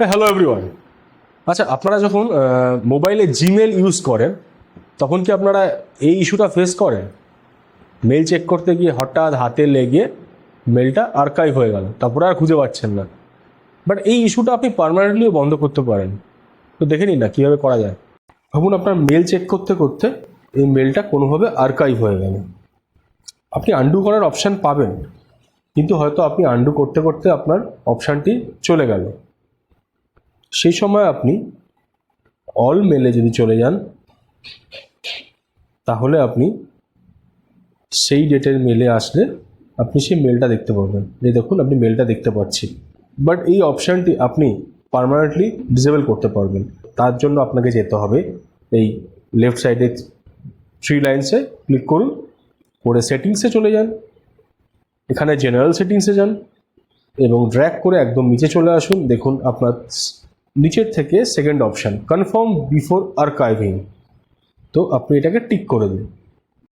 Hello everyone আচ্ছা আপনারা যখন মোবাইলে জিমেল ইউজ করেন, তখন কি আপনারা এই ইস্যুটা ফেস করেন? মেল চেক করতে গিয়ে হঠাৎ হাতে লেগে মেলটা আর্কাইভ হয়ে গেল। তারপরে আর খুঁজে পাচ্ছেন না। বাট এই ইস্যুটা আপনি পার্মানেন্টলিও বন্ধ করতে পারেন। তো দেখে নিন না, কীভাবে করা যায়। ভাবুন, আপনার মেল চেক করতে করতে এই মেলটা কোনোভাবে আর্কাইভ হয়ে গেল। আপনি আন্ডু করার অপশান পাবেন, কিন্তু হয়তো আপনি আন্ডু করতে করতে আপনার অপশানটি চলে গেল। সেই সময় আপনি অল মেলে যদি চলে যান, তাহলে আপনি সেই ডেটের মেলে আসলে আপনি সেই মেলটা দেখতে পাবেন যে দেখুন, আপনি মেলটা দেখতে পাচ্ছি। বাট এই অপশানটি আপনি পার্মানেন্টলি ডিসেবল করতে পারবেন। তার জন্য আপনাকে যেতে হবে এই লেফট সাইডে থ্রি লাইন্সে ক্লিক করুন, করে সেটিংসে চলে যান। এখানে জেনারেল সেটিংসে যান এবং ড্র্যাক করে একদম নিচে চলে আসুন। দেখুন, আপনার নিচের থেকে second option confirm before archiving তো আপনি এটাকে টিক করে দিন।